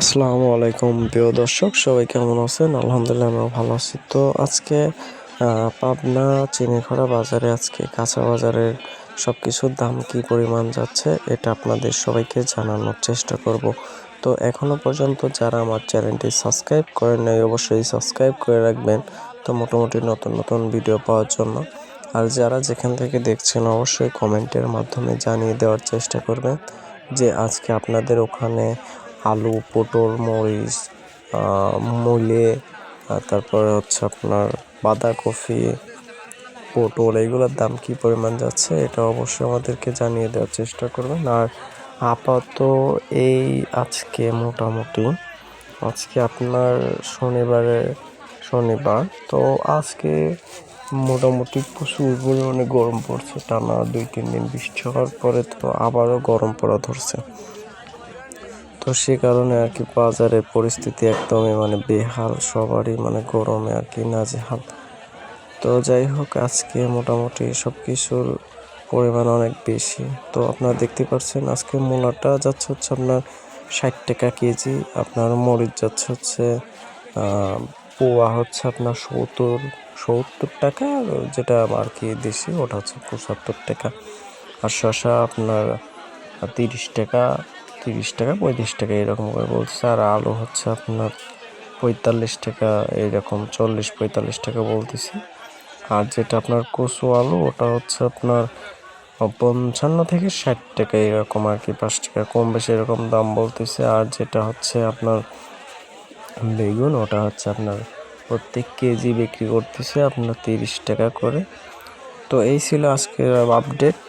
আসসালামু আলাইকুম, প্রিয় দর্শক, সবাই কেমন আছেন? আলহামদুলিল্লাহ আমরা ভালো আছি। তো আজকে পাবনা চিনিখড়া বাজারে আজকে কাঁচা বাজারের সব কিছুর দাম কি পরিমাণ যাচ্ছে, এটা আপনাদের সবাইকে জানানোর চেষ্টা করব। তো এখনও পর্যন্ত যারা আমার চ্যানেলটি সাবস্ক্রাইব করেন নাই, অবশ্যই সাবস্ক্রাইব করে রাখবেন। তো মোটামুটি নতুন নতুন ভিডিও পাওয়ার জন্য। আর যারা যেখান থেকে দেখছেন, অবশ্যই কমেন্টের মাধ্যমে জানিয়ে দেওয়ার চেষ্টা করবেন যে আজকে আপনাদের ওখানে আলু, পটল, মরিচ মূলে তারপরে হচ্ছে আপনার বাঁধাকপি, পটল, এগুলোর দাম কি পরিমাণ যাচ্ছে এটা অবশ্যই আমাদেরকে জানিয়ে দেওয়ার চেষ্টা করবেন। আর আপাতত এই আজকে মোটামুটি, আজকে আপনার শনিবারে শনিবার, তো আজকে মোটামুটি প্রচুর পরিমাণে গরম পড়ছে, টানা দুই তিন দিন বৃষ্টি হওয়ার পরে তো আবারও গরম পড়া ধরছে। তো সে কারণে আর কি বাজারের পরিস্থিতি একদমই মানে বেহাল, সবারই মানে গরমে আর কি নাজেহাল। তো যাই হোক, আজকে মোটামুটি সব কিছুর পরিমাণ অনেক বেশি। তো আপনারা দেখতে পাচ্ছেন, আজকে মূলাটা যাচ্ছে হচ্ছে আপনার ষাট টাকা কেজি, আপনার মরিচ যাচ্ছে হচ্ছে পোয়া হচ্ছে আপনার সত্তর সত্তর টাকা, যেটা আর কি দেশি, ওটা হচ্ছে পঁচাত্তর টাকা। আর শসা আপনার তিরিশ টাকা তিরিশ টাকা, পঁয়ত্রিশ টাকা এরকম করে বলছে। আর আলু হচ্ছে আপনার পঁয়তাল্লিশ টাকা এইরকম চল্লিশ, পঁয়তাল্লিশ টাকা বলতেছে। আর যেটা আপনার কচু আলু, ওটা হচ্ছে আপনার পঞ্চান্ন থেকে ষাট টাকা এরকম আর কি, পাঁচ টাকা কম বেশি এরকম দাম বলতেছে। আর যেটা হচ্ছে আপনার বেগুন, ওটা হচ্ছে আপনার প্রত্যেক কেজি বিক্রি করতেছে আপনার তিরিশ টাকা করে। তো এই ছিল আজকের আপডেট